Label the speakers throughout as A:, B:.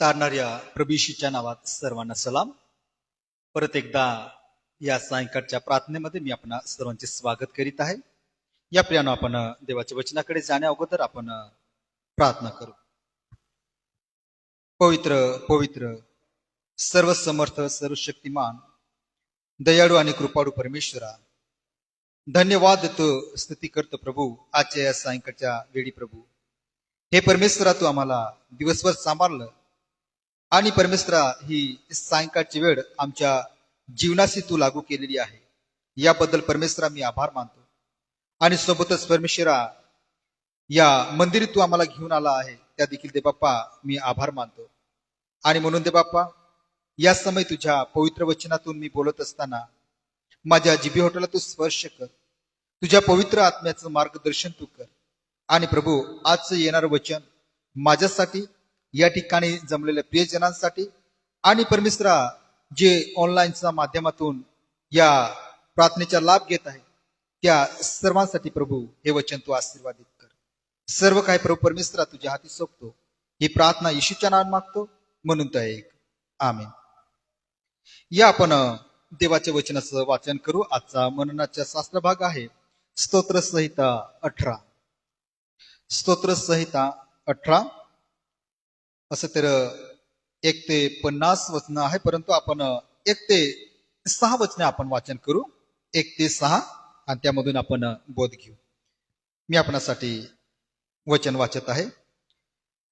A: तारणाऱ्या प्रभीशीच्या नावात सर्वांना सलाम. परत एकदा या सायंकाळच्या प्रार्थनेमध्ये मी आपणा सर्वांचे स्वागत करीत आहे. या प्रियानं आपण देवाच्या वचनाकडे जाण्या अगोदर आपण प्रार्थना करू. पवित्र पवित्र सर्व समर्थ सर्व शक्तिमान दयाळू आणि कृपाळू परमेश्वरा धन्यवाद तो स्तुती करतो प्रभू आजच्या या सायंकाळच्या वेळी प्रभू. हे परमेश्वरा तू आम्हाला दिवसभर सांभाळलं. आणि परमेश्वरा ही सायंकाळची वेळ आमच्या जीवनाशी तू लागू केलेली आहे. याबद्दल परमेश्वरा मी आभार मानतो. आणि सोबतच परमेश्वरा या मंदिरी तू आम्हाला घेऊन आला आहे त्या देखील दे बाप्पा मी आभार मानतो. आणि म्हणून दे बाप्पा या समय तुझ्या पवित्र वचनातून मी बोलत असताना माझ्या जिबी हॉटेलला तू स्पर्श कर. तुझ्या पवित्र आत्म्याचं मार्गदर्शन तू कर. आणि प्रभू आजचं येणारं वचन माझ्यासाठी या ठिकाणी जमलेल्या प्रियजनांसाठी आणि परमेश्वरा जे ऑनलाईनच्या माध्यमातून या प्रार्थनेचा लाभ घेत आहे त्या सर्वांसाठी प्रभू हे वचन तू आशीर्वादित कर. सर्व काही प्रभू परमेश्वरा तुझ्या हाती सोपतो. ही प्रार्थना येशूच्या नावात मागतो. म्हणून तो एक. आमेन. या आपण देवाच्या वचनाचं वाचन करू. आजचा मननाचा शास्त्र भाग आहे स्तोत्र संहिता अठरा. स्तोत्र संहिता अठरा. असं तर एक ते पन्नास वचन आहे परंतु आपण एक ते सहा वचने आपण वाचन करू. एक ते सहा आणि त्यामधून आपण बोध घेऊ. मी आपणासाठी वचन वाचत आहे.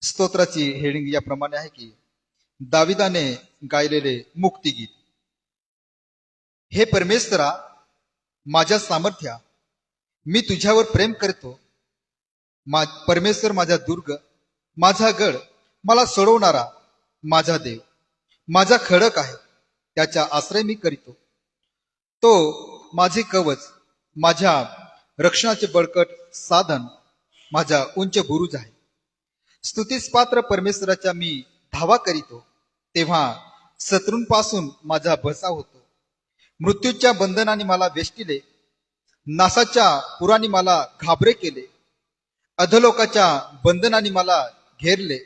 A: स्तोत्राची हेडिंग याप्रमाणे आहे की दाविदाने गायलेले मुक्तिगीत हे परमेश्वरा माझ्या सामर्थ्या मी तुझ्यावर प्रेम करतो. मा परमेश्वर माझा दुर्ग माझा गड मला सोडवणारा माझा देव माझा खडक आहे त्याचा आश्रय मी करीतो. तो माझे कवच माझ्या रक्षणाचे बळकट साधन माझा उंच बुरुज आहे. स्तुतीस पात्र परमेश्वराच्या मी धावा करीतो तेव्हा शत्रूंपासून माझा भसा होतो. मृत्यूच्या बंधनाने मला वेष्टिले नासाच्या पुराने मला घाबरे केले अधलोकाच्या बंधनाने मला घेरले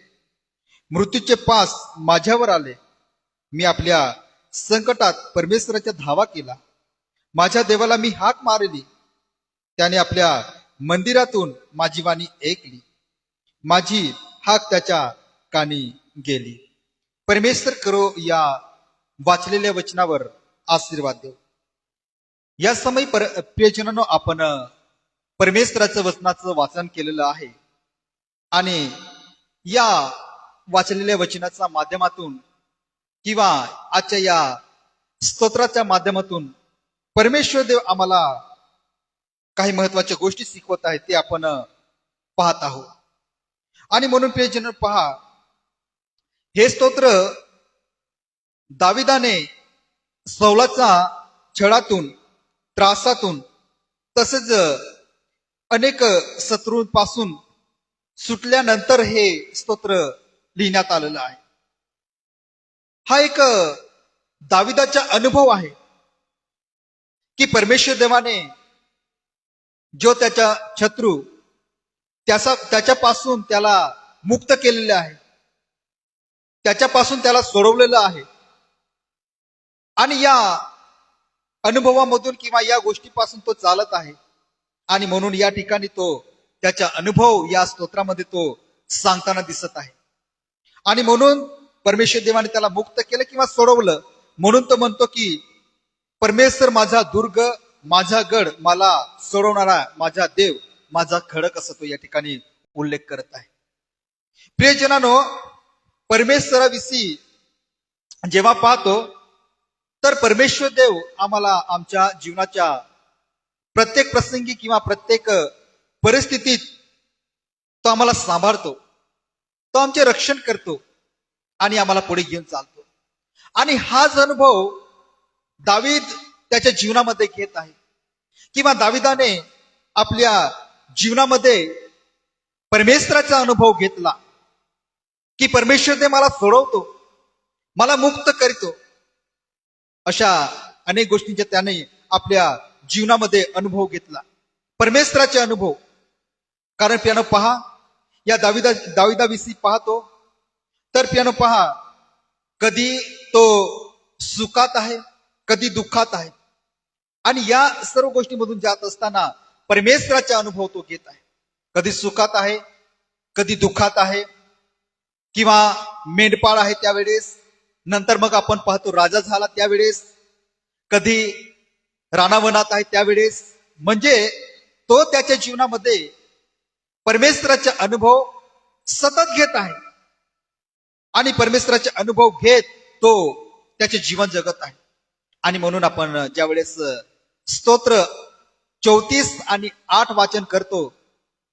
A: मृत्यूचे पास माझ्यावर आले. मी आपल्या संकटात परमेश्वराच्या धावा केला. माझ्या देवाला मी हाक मारली. त्याने आपल्या मंदिरातून माझी वाणी ऐकली. माझी हाक त्याच्या कानी गेली. परमेश्वर करो या वाचलेल्या वचनावर आशीर्वाद देव या समय पर प्रियजनानं आपण परमेश्वराचं वचनाचं वाचन केलेलं आहे. आणि या वाचलेल्या वचनाच्या माध्यमातून किंवा आजच्या या स्तोत्राच्या माध्यमातून परमेश्वर देव आम्हाला काही महत्त्वाच्या गोष्टी शिकवत आहेत ते आपण पाहत आहोत. आणि म्हणून प्रियजन पहा हे स्तोत्र दाविदाने सौलाचा छळातून त्रासातून तसेच अनेक शत्रूंपासून सुटल्यानंतर हे स्तोत्र लिहिण्यात आलेलं आहे. हा एक दाविदाचा अनुभव आहे की परमेश्वर देवाने जो त्याचा शत्रू त्याचा त्याच्यापासून त्याला मुक्त केलेले आहे. त्याच्यापासून त्याला सोडवलेलं आहे. आणि या अनुभवामधून किंवा या गोष्टीपासून तो चालत आहे. आणि म्हणून या ठिकाणी तो त्याचा अनुभव या स्तोत्रामध्ये तो सांगताना दिसत आहे. आणि म्हणून परमेश्वर देवाने त्याला मुक्त केलं किंवा सोडवलं. म्हणून तो म्हणतो की परमेश्वर माझा दुर्ग माझा गड मला सोडवणारा माझा देव माझा खडक असं तो या ठिकाणी उल्लेख करत आहे. प्रियजनानो परमेश्वराविषयी जेव्हा पाहतो तर परमेश्वर देव आम्हाला आमच्या जीवनाच्या प्रत्येक प्रसंगी किंवा प्रत्येक परिस्थितीत तो आम्हाला सांभाळतो. तो आमचे रक्षण करतो आणि आम्हाला पुढे घेऊन चालतो. आणि हाच अनुभव दावीद त्याच्या जीवनामध्ये घेत आहे. किंवा दाविदाने आपल्या जीवनामध्ये परमेश्वराचा अनुभव घेतला की परमेश्वर ते मला सोडवतो मला मुक्त करतो. अशा अनेक गोष्टींचा त्याने आपल्या जीवनामध्ये अनुभव घेतला. परमेश्वराचे अनुभव. कारण त्यानं पहा या दाविदा दाविदाविषयी पाहतो. तर पियानो पहा कधी तो सुखात आहे कधी दुःखात आहे. आणि या सर्व गोष्टीमधून जात असताना परमेश्वराचा अनुभव तो घेत आहे. कधी सुखात आहे कधी दुःखात आहे किंवा मेंढपाळ आहे त्यावेळेस नंतर मग आपण पाहतो राजा झाला त्यावेळेस कधी रानावनात आहे त्यावेळेस म्हणजे तो त्याच्या जीवनामध्ये परमेश्वराचा अनुभव सतत घेत आहे. आणि परमेश्वराचे अनुभव घेत तो त्याचे जीवन जगत आहे. आणि म्हणून आपण ज्यावेळेस स्तोत्र चौतीस आणि आठ वाचन करतो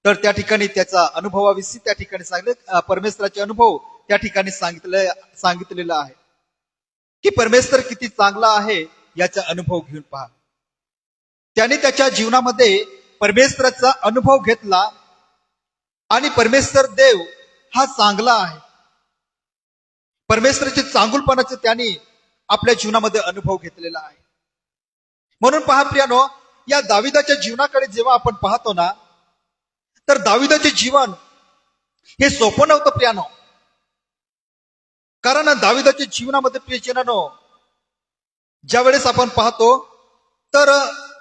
A: तर त्या ठिकाणी त्याचा अनुभवाविषयी त्या ठिकाणी सांगितलं परमेश्वराचे अनुभव त्या ठिकाणी सांगितले सांगितलेलं आहे. की परमेश्वर किती चांगला आहे याचा अनुभव घेऊन पहा. त्याने त्याच्या जीवनामध्ये परमेश्वराचा अनुभव घेतला आणि परमेश्वर देव हा चांगला आहे. परमेश्वराचे चांगुलपणाचे त्यांनी आपल्या जीवनामध्ये अनुभव घेतलेला आहे. म्हणून पहा प्रियानो या दाविदाच्या जीवनाकडे जेव्हा आपण पाहतो ना तर दाविदाचे जीवन हे सोपं नव्हतं प्रियानो. कारण दाविदाच्या जीवनामध्ये प्रियजनानो ज्या वेळेस आपण पाहतो तर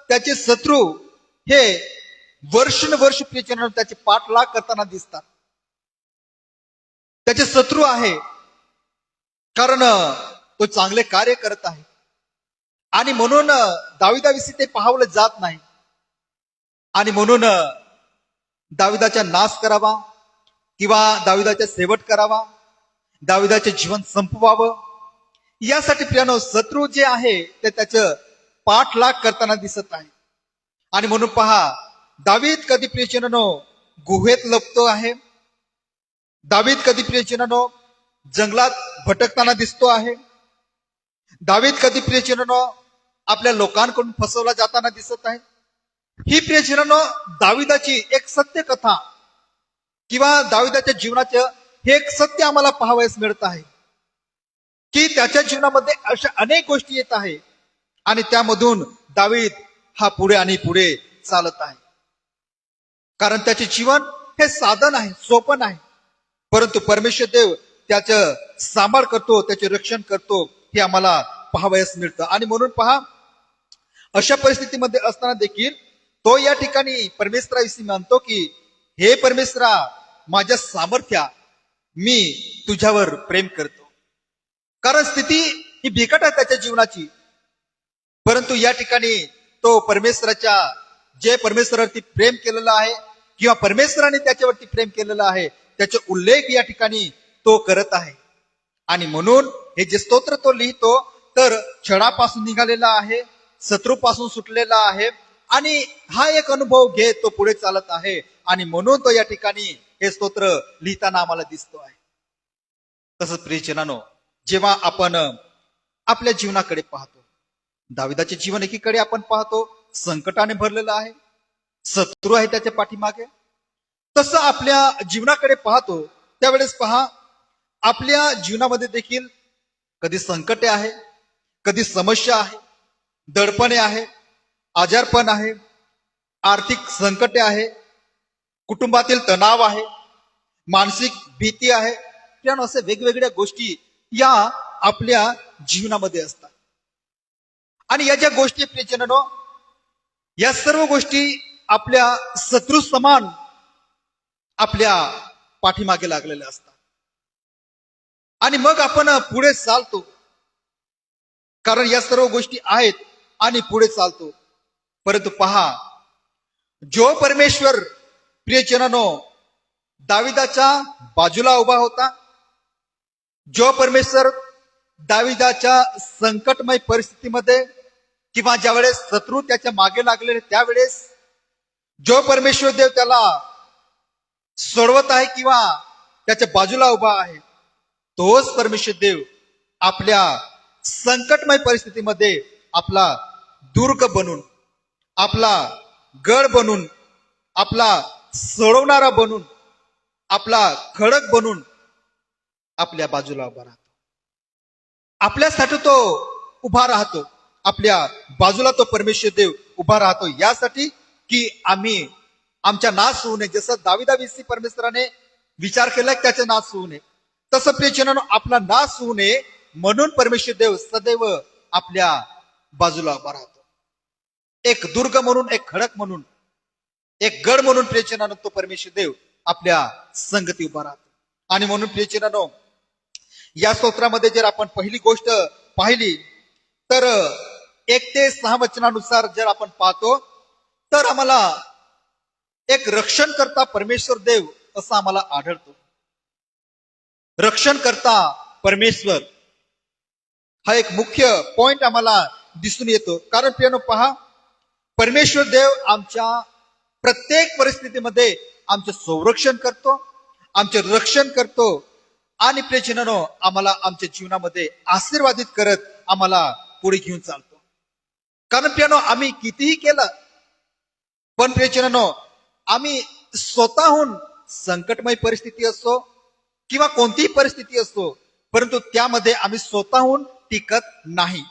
A: त्याचे शत्रू हे वर्षानुवर्ष प्रियजनानो त्याचे पाठलाग करताना दिसतात. त्याचे शत्रू आहे. कारण तो चांगले कार्य करत आहे. आणि म्हणून दाविदाविषयी ते पाहावलं जात नाही. आणि म्हणून दाविदाचा नाश करावा किंवा दाविदाचा सेवट करावा दाविदाचे जीवन संपवावं. यासाठी प्रियानो शत्रू जे आहे ते त्याचं पाठलाग करताना दिसत आहे. आणि म्हणून पहा दावीद कधी प्रियचनानो गुहेत लपतो आहे. दावीद कधी प्रियचनानो जंगलात भटकताना दिसतो आहे. दावीद कधी प्रियचनानो आपल्या लोकांकडून फसवला जाताना दिसत आहे. ही प्रियजनानो दाविदाची एक सत्य कथा किंवा दाविदाच्या जीवनाचं हे एक सत्य आम्हाला पाहावयास मिळत आहे. की त्याच्या जीवनामध्ये अशा अनेक गोष्टी येत आहे आणि त्यामधून दावीद हा पुढे आणि पुढे चालत आहे. कारण त्याचे जीवन हे साधन आहे सोपन आहे परंतु परमेश्वर देव त्याचं सांभाळ करतो त्याचे रक्षण करतो हे आम्हाला पाहावयास मिळतं. आणि म्हणून पहा अशा परिस्थितीमध्ये असताना देखील तो या ठिकाणी परमेश्वराविषयी मानतो की हे परमेश्वरा माझ्या सामर्थ्या मी तुझ्यावर प्रेम करतो. कारण स्थिती ही बिकट आहे त्याच्या जीवनाची. परंतु या ठिकाणी तो परमेश्वराच्या जे परमेश्वरावरती प्रेम केलेलं आहे किंवा परमेश्वराने त्याच्यावरती प्रेम केलेलं आहे त्याचे उल्लेख या ठिकाणी तो करत आहे. आणि म्हणून हे जे स्तोत्र तो लिहितो तर छडापासून निघालेला आहे शत्रूपासून सुटलेला आहे आणि हा एक अनुभव घेत तो पुढे चालत आहे. आणि म्हणून तो या ठिकाणी हे स्तोत्र लिहिताना आम्हाला दिसतो आहे. तसंच प्रियजनानो जेव्हा आपण आपल्या जीवनाकडे पाहतो दाविदाचे जीवन एकीकडे आपण पाहतो संकटाने भरलेलं आहे. शत्रू आहे त्याच्या पाठीमागे. तसं आपल्या जीवनाकडे पाहतो त्यावेळेस पहा आपल्या जीवनामध्ये देखील कधी संकटे आहे कधी समस्या आहे दडपणे आहे आजारपण आहे आर्थिक संकटे आहे कुटुंबातील तणाव आहे मानसिक भीती आहे त्यानं असे वेगवेगळ्या गोष्टी या आपल्या जीवनामध्ये असतात. आणि या ज्या गोष्टी प्रियजनानो या सर्व गोष्टी आपल्या शत्रू समान आपल्या पाठीमागे लागलेल्या असतात. आणि मग आपण पुढे चालतो. कारण या सर्व गोष्टी आहेत आणि पुढे चालतो. परंतु पहा जो परमेश्वर प्रियजनानो दाविदाच्या बाजूला उभा होता जो परमेश्वर दाविदाच्या संकटमय परिस्थितीमध्ये किंवा ज्यावेळेस शत्रू त्याच्यामागे लागलेले त्यावेळेस जो परमेश्वर देव त्याला सोडवत आहे किंवा त्याच्या बाजूला उभा आहे तोच परमेश्वर देव आपल्या संकटमय परिस्थितीमध्ये आपला दुर्ग बनून आपला गड बनून आपला सोडवणारा बनून आपला खडक बनून आपल्या बाजूला उभा राहतो. आपल्यासाठी तो उभा राहतो. आपल्या बाजूला तो परमेश्वर देव उभा राहतो. यासाठी की आम्ही आमच्या नाश होऊ नये. जसं दाविदाविषयी परमेश्वराने विचार केला त्याचे त्याचा नाश होऊ नये. तसं प्रियजनांनो आपला नाश होऊ नये म्हणून परमेश्वर देव सदैव आपल्या बाजूला उभा राहतो. एक दुर्ग म्हणून एक खडक म्हणून एक गड म्हणून प्रियजनांनो तो परमेश्वर देव आपल्या संगती उभा राहतो. आणि म्हणून प्रियजनांनो या स्तोत्रामध्ये जर आपण पहिली गोष्ट पाहिली तर एक ते सहा वचनानुसार जर आपण पाहतो तर आम्हाला एक रक्षण करता परमेश्वर देव असं आम्हाला आढळतो. रक्षण करता परमेश्वर हा एक मुख्य पॉइंट आम्हाला दिसून येतो. कारण पियानो पहा परमेश्वर देव आमच्या प्रत्येक परिस्थितीमध्ये आमचं संरक्षण करतो आमचे रक्षण करतो आणि प्रियजनांनो आम्हाला आमच्या जीवनामध्ये आशीर्वादित करत आम्हाला पुढे घेऊन चालतो. कारण प्रियानो आम्ही कितीही केलं पण प्रियचनानो आम्ही स्वतःहून संकटमय परिस्थिती असो किंवा कोणतीही परिस्थिती असो परंतु त्यामध्ये आम्ही स्वतःहून टिकत नाही.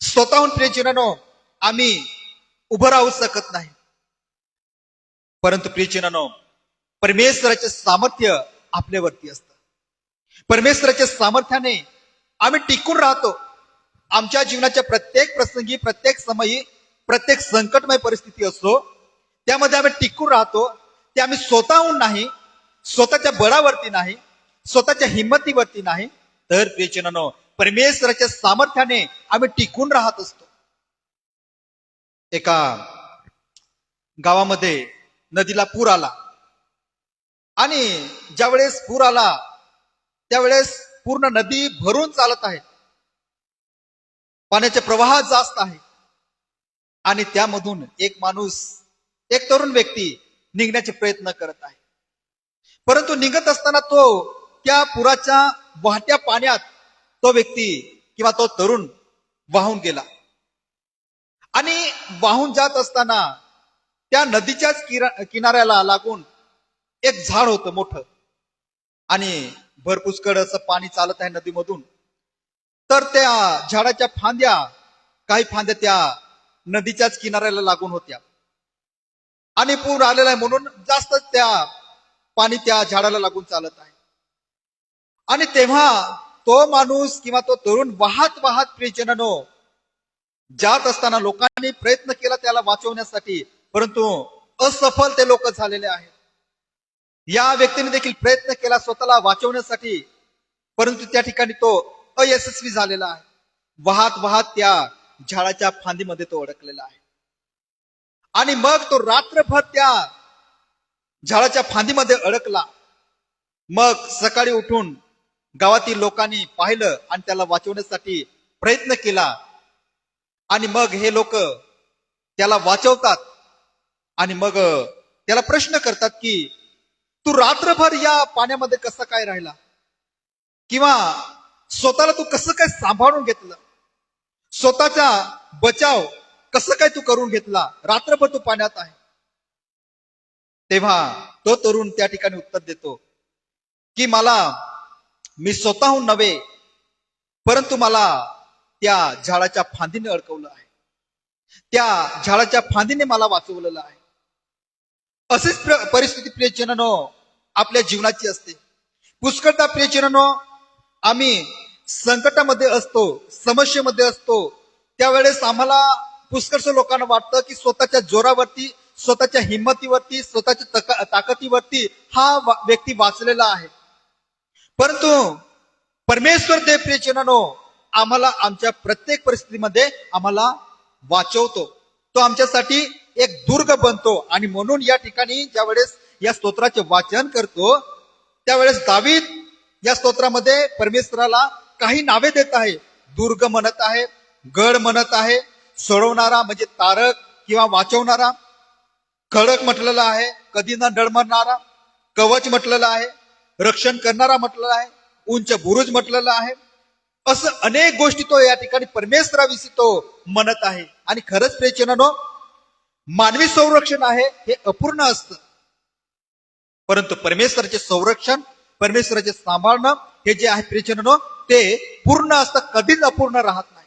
A: स्वतःहून प्रियचनानो आम्ही उभं राहू शकत नाही. परंतु प्रियचनानो परमेश्वराचे सामर्थ्य आपल्यावरती असतं. परमेश्वराच्या सामर्थ्याने आम्ही टिकून राहतो. आमच्या जीवनाच्या प्रत्येक प्रसंगी प्रत्येक समयी प्रत्येक संकटमय परिस्थिती असो त्यामध्ये आम्ही टिकून राहतो ते आम्ही स्वतःहून नाही स्वतःच्या बळावरती नाही स्वतःच्या हिंमतीवरती नाही. तर प्रियजनांनो परमेश्वराच्या सामर्थ्याने आम्ही टिकून राहत असतो. एका गावामध्ये नदीला पूर आला. आणि ज्यावेळेस पूर आला त्यावेळेस पूर्ण नदी भरून चालत आहे. पाण्याचे प्रवाह जास्त आहे. आणि त्यामधून एक माणूस एक तरुण व्यक्ती निघण्याचे प्रयत्न करत आहे. परंतु निघत असताना तो त्या पुराच्या वाहत्या पाण्यात तो व्यक्ती किंवा तो तरुण वाहून गेला. आणि वाहून जात असताना त्या नदीच्याच किरा- किनाऱ्याला लागून एक झाड होतं मोठं. आणि भरपुष्कळ असं पाणी चालत आहे नदीमधून. तर त्या झाडाच्या फांद्या काही फांद्या त्या नदीच्याच किनाऱ्याला लागून होत्या. आणि पूर आलेला आहे म्हणून जास्त त्या पाणी त्या झाडाला लागून चालत आहे. आणि तेव्हा तो माणूस किंवा तो तरुण वाहत वाहत प्रियजनानो जात असताना लोकांनी प्रयत्न केला त्याला वाचवण्यासाठी परंतु असफल ते लोक झालेले आहेत. या व्यक्तीने देखील प्रयत्न केला स्वतःला वाचवण्यासाठी परंतु त्या ठिकाणी तो अयशस्वी झालेला आहे. वाहत वाहत त्या झाडाच्या फांदीमध्ये तो अडकलेला आहे. आणि मग तो रात्रभर त्या झाडाच्या फांदीमध्ये अडकला. मग सकाळी उठून गावातील लोकांनी पाहिलं आणि त्याला वाचवण्यासाठी प्रयत्न केला. आणि मग हे लोक त्याला वाचवतात आणि मग त्याला प्रश्न करतात की तू रात्रभर या पाण्यामध्ये कसं काय राहिला? किंवा स्वतःला तू कसं काय सांभाळून घेतलं? स्वतःचा बचाव कसं काय तू करून घेतला? रात्रभर तू पाण्यात आहे. तेव्हा तो तरुण त्या ठिकाणी उत्तर देतो की मला मी स्वतःहून नव्हे परंतु मला त्या झाडाच्या फांदीने अडकवलं आहे. त्या झाडाच्या फांदीने मला वाचवलेलं आहे. अशीच परिस्थिती प्रियजनानो आपल्या जीवनाची असते. पुष्कळता प्रियजनानो आम्ही संकटामध्ये असतो समस्येमध्ये असतो त्यावेळेस आम्हाला पुष्कळ लोकांना वाटतं की स्वतःच्या जोरावरती स्वतःच्या हिंमतीवरती स्वतःच्या ताकदीवरती हा व्यक्ती वाचलेला आहे. परंतु परमेश्वर देव प्रियजनानो आम्हाला आमच्या प्रत्येक परिस्थितीमध्ये आम्हाला वाचवतो. तो आमच्यासाठी एक दुर्ग बनतो आणि म्हणून या ठिकाणी ज्यावेळेस या स्तोत्राचे वाचन करतो त्यावेळेस दावीद या स्तोत्रामध्ये परमेश्वराला काही नावे देत आहे. दुर्ग म्हणत आहे गड म्हणत आहे सोडवणारा म्हणजे तारक किंवा वाचवणारा खडक म्हटलेला आहे कधी न डळमळणारा कवच म्हटलेलं आहे रक्षण करणारा म्हटलेला आहे उंच बुरुज म्हटलेला आहे. असं अनेक गोष्टी तो या ठिकाणी परमेश्वराविषयी तो म्हणत आहे. आणि खरंच प्रेचनानो मानवी संरक्षण आहे हे अपूर्ण असतं. परंतु परमेश्वराचे संरक्षण परमेश्वराचे सांभाळणं हे जे आहे प्रियजनो ते पूर्ण असतं कधीच अपूर्ण राहत नाही.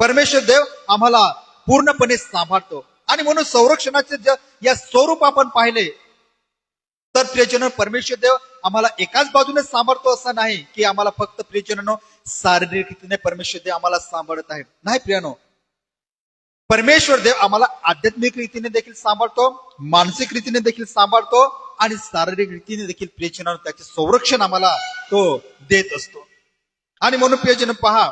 A: परमेश्वर देव आम्हाला पूर्णपणे सांभाळतो. आणि म्हणून संरक्षणाचे जर या स्वरूप आपण पाहिले तर प्रियजन परमेश्वर देव आम्हाला एकाच बाजूने सांभाळतो असं नाही की आम्हाला फक्त प्रियजनो शारीरिक रीतीने परमेश्वर देव आम्हाला सांभाळत आहे नाही प्रियानो. परमेश्वर देव आम्हाला आध्यात्मिक रीतीने देखील सांभाळतो मानसिक रीतीने देखील सांभाळतो आणि शारीरिक रीतीने देखील प्रियजनानं त्याचे संरक्षण आम्हाला तो देत असतो. आणि म्हणून प्रियजन पहा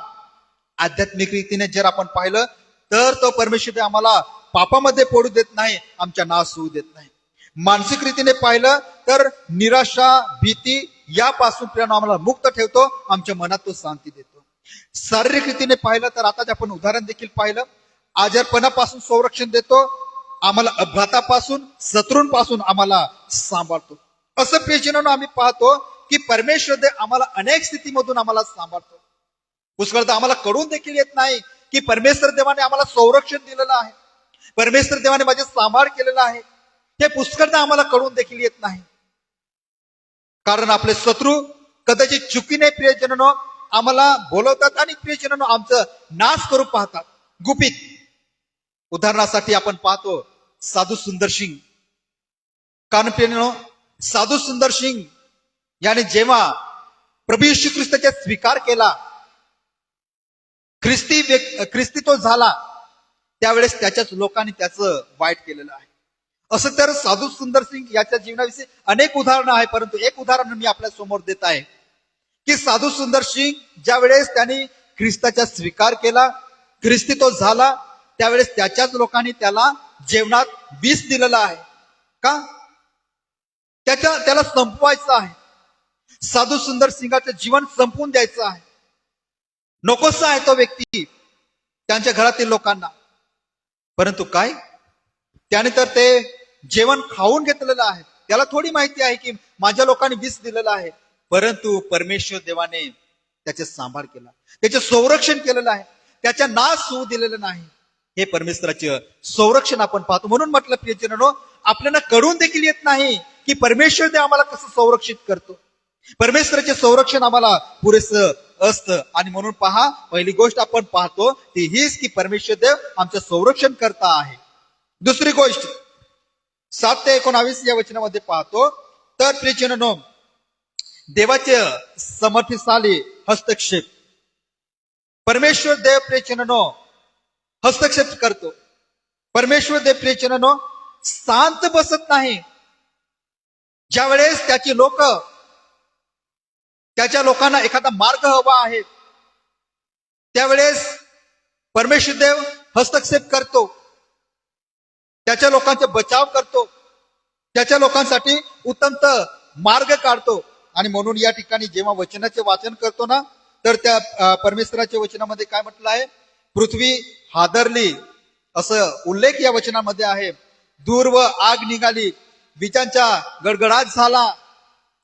A: आध्यात्मिक रीतीने जर आपण पाहिलं तर तो परमेश्वर आम्हाला पापामध्ये पडू देत नाही आमच्या नाश होऊ देत नाही. मानसिक रीतीने पाहिलं तर निराशा भीती यापासून प्रेरणा आम्हाला मुक्त ठेवतो आमच्या मनात तो शांती देतो. शारीरिक रीतीने पाहिलं तर आता आपण उदाहरण देखील पाहिलं आजारपणापासून संरक्षण देतो आम्हाला अपघातापासून शत्रूंपासून आम्हाला सांभाळतो. असं प्रियजनानं आम्ही पाहतो की परमेश्वर दे आम्हाला अनेक स्थितीमधून आम्हाला सांभाळतो. पुष्कळदा आम्हाला कळून देखील येत नाही की परमेश्वर देवाने आम्हाला संरक्षण दिलेलं आहे. परमेश्वर देवाने माझे सांभाळ केलेला आहे. हे पुष्कळदा आम्हाला कळून देखील येत नाही. कारण आपले शत्रू कदाचित चुकीने प्रियजनानं. आम्हाला बोलवतात आणि प्रियजनानं आमचं नाश करू पाहतात. गुपित. उदाहरणासाठी आपण पाहतो साधू सुंदर सिंग. कानपिनो साधू सुंदर सिंग याने जेव्हा प्रभू श्री ख्रिस्ताचा स्वीकार केला ख्रिस्ती ख्रिस्ती तो झाला त्यावेळेस त्याच्याच लोकांनी त्याचं वाईट केलेलं आहे. असं तर साधू सुंदर सिंग याच्या जीवनाविषयी अनेक उदाहरणं आहे परंतु एक उदाहरण मी आपल्यासमोर देत आहे की साधू सुंदर सिंग ज्या वेळेस त्यांनी ख्रिस्ताचा स्वीकार केला ख्रिस्ती तो झाला त्यावेळेस त्याच्याच लोकांनी त्याला जेवणात विष दिलेलं आहे. का? त्याच्या त्याला संपवायचं आहे. साधू सुंदर सिंगाचं जीवन संपवून द्यायचं आहे. नकोसा आहे तो व्यक्ती त्यांच्या घरातील लोकांना. परंतु काय? त्याने तर ते जेवण खाऊन घेतलेलं आहे. त्याला थोडी माहिती आहे की माझ्या लोकांनी विष दिलेलं आहे. परंतु परमेश्वर देवाने त्याचे सांभाळ केला. त्याचे संरक्षण केलेलं आहे. त्याच्या नाश होऊ दिलेलं नाही. हे परमेश्वराचे संरक्षण आपण पाहतो. म्हणून म्हटलं प्रियजनो आपल्याला कळून देखील येत नाही की परमेश्वर देव आम्हाला कसं संरक्षित करतो. परमेश्वराचे संरक्षण आम्हाला पुरेसं असतं. आणि म्हणून पहा पहिली गोष्ट आपण पाहतो ती हीच की परमेश्वर देव आमचं संरक्षण करता आहे. दुसरी गोष्ट सात ते एकोणावीस या वचनामध्ये पाहतो तर प्रियजनो देवाचे समर्थीशाली हस्तक्षेप. परमेश्वर देव प्रियजनो हस्तक्षेप करतो. परमेश्वर देव प्रियजनो शांत बसत नाही. ज्या वेळेस त्याची लोक त्याच्या लोकांना एखादा मार्ग हवा आहे त्यावेळेस परमेश्वर देव हस्तक्षेप करतो. त्याच्या लोकांचा बचाव करतो. त्याच्या लोकांसाठी उत्तम मार्ग काढतो. आणि म्हणून या ठिकाणी जेव्हा वचनाचे वाचन करतो ना तर त्या परमेश्वराच्या वचनामध्ये काय म्हटलं आहे? पृथ्वी हादरली. असं उल्लेख या वचनामध्ये आहे. दूर व आग निघाली. विजांचा गडगडाट झाला.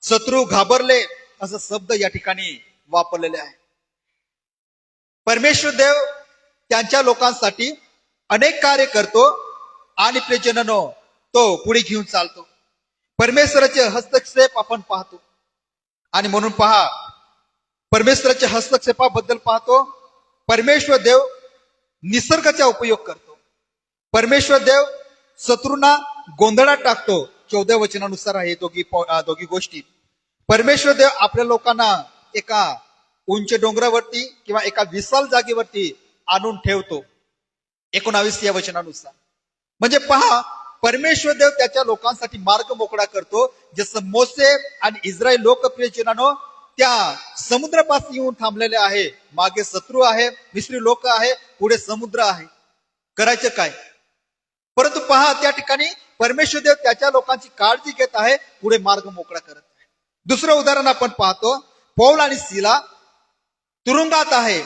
A: शत्रू घाबरले. असं शब्द या ठिकाणी वापरलेले आहे. परमेश्वर देव त्यांच्या लोकांसाठी अनेक कार्य करतो आणि प्रेजननो तो पुढे घेऊन चालतो. परमेश्वराचे हस्तक्षेप आपण पाहतो. आणि म्हणून पहा परमेश्वराच्या हस्तक्षेपाबद्दल पाहतो. परमेश्वर देव निसर्गाचा उपयोग करतो. परमेश्वर देव शत्रूंना गोंधळात टाकतो. चौद्या वचनानुसार आहे दोघी दोघी गोष्टी. परमेश्वर देव आपल्या लोकांना एका उंच डोंगरावरती किंवा एका विशाल जागेवरती आणून ठेवतो. एकोणावीस या वचनानुसार. म्हणजे पहा परमेश्वर देव त्याच्या लोकांसाठी मार्ग मोकळा करतो. जसं मोसे आणि इस्रायल लोकप्रिय चिनानो त्या समुद्रापासून येऊन थांबलेले आहे. मागे शत्रू आहे मिश्री लोक आहे पुढे समुद्र आहे. करायचं काय? परंतु पहा त्या ठिकाणी परमेश्वर देव त्याच्या लोकांची काळजी घेत आहे पुढे मार्ग मोकळा करत आहे. दुसरं उदाहरण आपण पाहतो पौल आणि शिला तुरुंगात आहे.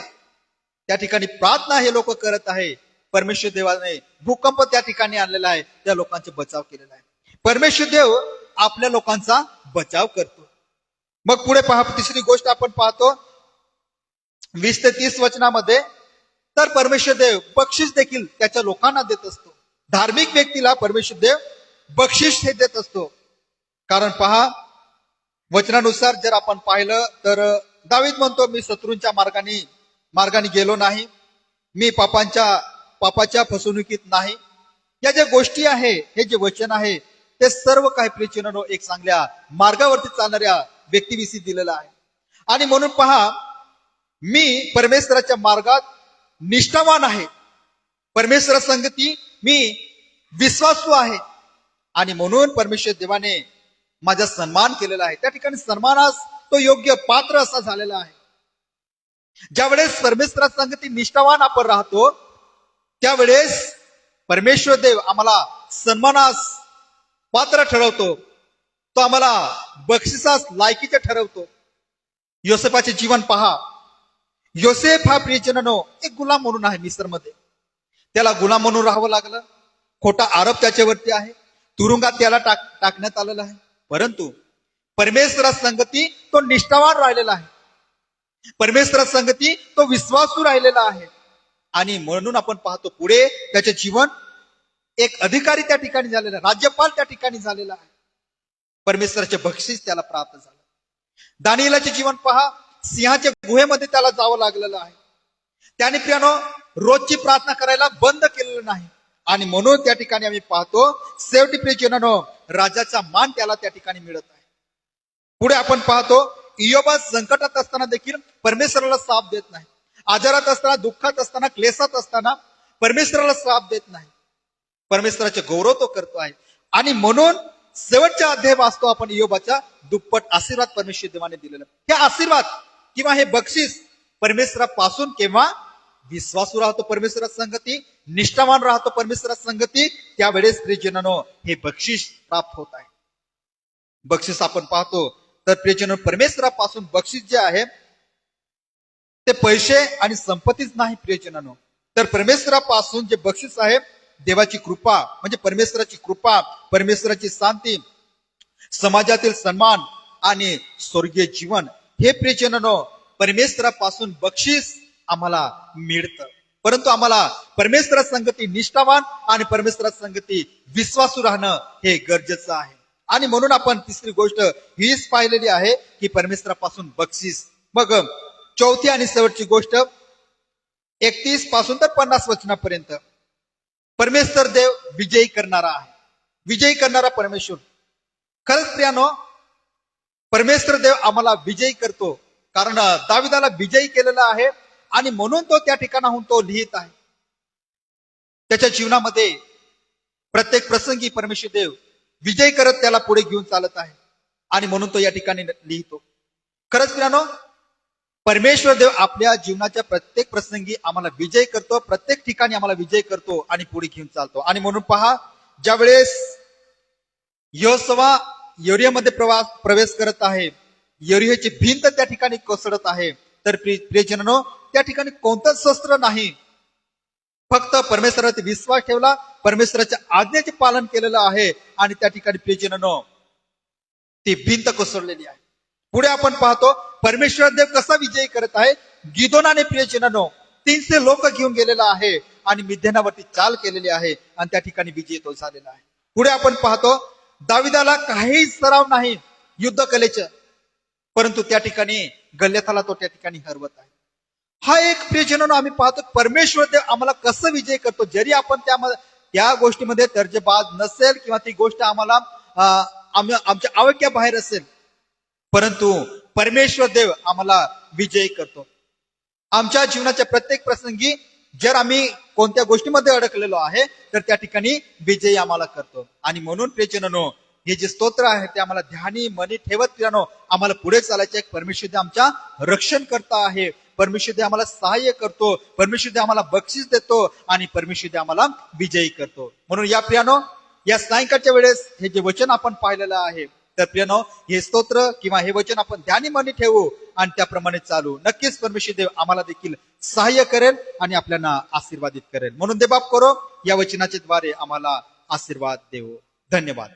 A: त्या ठिकाणी प्रार्थना हे लोक करत आहे. परमेश्वर देवाने भूकंप त्या ठिकाणी आणलेला आहे त्या लोकांचा बचाव केलेला आहे. परमेश्वर देव आपल्या लोकांचा बचाव करतो. मग पुढे पहा तिसरी गोष्ट आपण पाहतो. वीस ते तीस वचनामध्ये तर परमेश्वर देव बक्षीस देखील त्याच्या लोकांना देत असतो. धार्मिक व्यक्तीला परमेश्वर देव बक्षीस हे देत असतो. कारण पहा वचनानुसार जर आपण पाहिलं तर दावीद म्हणतो मी शत्रूंच्या मार्गाने मार्गाने गेलो नाही. मी पापांच्या पापाच्या फसवणुकीत नाही. या ज्या गोष्टी आहे हे जे वचन आहे ते सर्व काही प्रियजनांनो एक चांगल्या मार्गावरती चालणाऱ्या व्यक्तिविशी दिलेला आहे. आणि म्हणून पहा मी परमेश्वराच्या मार्गात निष्ठावान आहे. परमेश्वर संगती मी विश्वासू आहे. आणि म्हणून परमेश्वर देवाने माझा सन्मान केलेला आहे. त्या ठिकाणी सन्मानास तो योग्य पात्र असा झालेला आहे. ज्यावेळेस परमेश्वरा संगती निष्ठावान आपण राहतो त्यावेळेस परमेश्वर देव आम्हाला सन्मानास पात्र ठरवतो. तो आम्हाला बक्षिसास लायकीचे ठरवतो. योसेफाचे जीवन पहा. योसेफ हा प्रियजनो एक गुलाम म्हणून आहे मिसरमध्ये. त्याला गुलाम म्हणून राहावं लागलं. खोटा आरोप त्याच्यावरती आहे. तुरुंगात त्याला टाक टाकण्यात आलेला आहे. परंतु परमेश्वरा संगती तो निष्ठावान राहिलेला आहे. परमेश्वरा संगती तो विश्वासू राहिलेला आहे. आणि म्हणून आपण पाहतो पुढे त्याचे जीवन एक अधिकारी त्या ठिकाणी झालेला राज्यपाल त्या ठिकाणी झालेला आहे. परमेश्वराचे बक्षीस त्याला प्राप्त झालं. दानियलाचे जीवन पहा सिंहाच्या गुहेमध्ये त्याला जावं लागलेलं आहे. त्याने प्रियानो रोजची प्रार्थना करायला बंद केलेलं नाही. आणि म्हणून त्या ठिकाणी आम्ही पाहतो शेवटी प्रियजनानो राजाचा मान त्याला त्या ठिकाणी मिळत आहे. पुढे आपण पाहतो इयोबा संकटात असताना देखील परमेश्वराला साप देत नाही. आजारात असताना दुःखात असताना क्लेशात असताना परमेश्वराला साप देत नाही. परमेश्वराचे गौरव तो करतो आहे. आणि म्हणून शेवटच्या अध्याय वाचतो आपण इयोबाच्या दुप्पट आशीर्वाद परमेश्वर देवाने दिलेला. हे आशीर्वाद किंवा हे बक्षीस परमेश्वरापासून केव्हा विश्वासू राहतो परमेश्वरात संगती निष्ठावान राहतो परमेश्वरात संगती त्यावेळेस प्रियजनानो हे बक्षीस प्राप्त होत आहे. बक्षीस आपण पाहतो तर प्रियजन परमेश्वरापासून बक्षीस जे आहे ते पैसे आणि संपत्तीच नाही प्रियजनानो. तर परमेश्वरापासून जे बक्षीस आहे देवाची कृपा म्हणजे परमेश्वराची कृपा परमेश्वराची शांती समाजातील सन्मान आणि स्वर्गीय जीवन. हे प्रियजनानो परमेश्वरापासून बक्षीस आम्हाला मिळतं. परंतु आम्हाला परमेश्वरा संगती निष्ठावान आणि परमेश्वरा संगती विश्वासू राहणं हे गरजेचं आहे. आणि म्हणून आपण तिसरी गोष्ट हीच पाहिलेली आहे की परमेश्वरापासून बक्षीस. मग चौथी आणि शेवटची गोष्ट एकतीसपासून तर पन्नास वचनापर्यंत. परमेश्वर देव विजयी करणारा आहे. विजयी करणारा परमेश्वर. खरंच प्रियानो परमेश्वर देव आम्हाला विजयी करतो. कारण दाविदाला विजयी केलेला आहे आणि म्हणून तो त्या ठिकाणाहून तो लिहित आहे. त्याच्या जीवनामध्ये प्रत्येक प्रसंगी परमेश्वर देव विजय करत त्याला पुढे घेऊन चालत आहे आणि म्हणून तो या ठिकाणी लिहितो. खरंच मित्रांनो परमेश्वर देव आपल्या जीवनाच्या प्रत्येक प्रसंगी आम्हाला विजय करतो प्रत्येक ठिकाणी आम्हाला विजय करतो आणि पुढे घेऊन चालतो. आणि म्हणून पहा ज्या वेळेस योसवा योरियामध्ये प्रवास प्रवेश करत आहे योरियाची भिंत त्या ठिकाणी कोसळत आहे तर प्रियजनानो त्या ठिकाणी कोणतंच शस्त्र नाही. फक्त परमेश्वराचा विश्वास ठेवला परमेश्वराच्या आज्ञेचे पालन केलेलं आहे आणि त्या ठिकाणी प्रियजनानो ती भिंत कोसळलेली आहे. पुढे आपण पाहतो परमेश्वर देव कसा विजयी करत आहे? गिदोनाने प्रियजनानो तीनशे लोक घेऊन गेलेला आहे आणि मिध्यनावरती चाल केलेली आहे आणि त्या ठिकाणी विजय तो झालेला आहे. पुढे आपण पाहतो दाविदाला काही सराव नाही युद्ध कलेच परंतु त्या ठिकाणी गल्ल्याथाला तो त्या ठिकाणी हरवत आहे. हा एक प्रियजनानो आम्ही पाहतो परमेश्वर देव आम्हाला कसं विजय करतो? जरी आपण त्यामध्ये त्या गोष्टीमध्ये दर्जेबाद नसेल किंवा ती गोष्ट आम्हाला आमच्या आवक्या बाहेर असेल परंतु परमेश्वर देव आम्हाला विजयी करतो. आमच्या जीवनाच्या प्रत्येक प्रसंगी जर आम्ही कोणत्या गोष्टीमध्ये अडकलेलो आहे तर त्या ठिकाणी विजयी आम्हाला करतो. आणि म्हणून प्रियजनानो हे जे स्तोत्र आहे ते आम्हाला ध्यानी मनी ठेवत पिरानो आम्हाला पुढे चालायचे परमेश्वर देव आमच्या रक्षण करता आहे. परमेश्वर आम्हाला सहाय्य करतो. परमेश्वर आम्हाला बक्षीस देतो आणि परमेश्वर आम्हाला विजयी करतो. म्हणून या प्रियानो या सायंकाळच्या वेळेस हे जे वचन आपण पाहिलेलं आहे तर प्रियनो हे स्तोत्र किंवा हे वचन आपण ध्यानी मनी ठेवू आणि त्याप्रमाणे चालू. नक्कीच परमेश्वर देव आम्हाला देखील सहाय्य करेल आणि आपल्याला आशीर्वादित करेल. म्हणून देबाप करो या वचनाच्या द्वारे आम्हाला आशीर्वाद देऊ धन्यवाद.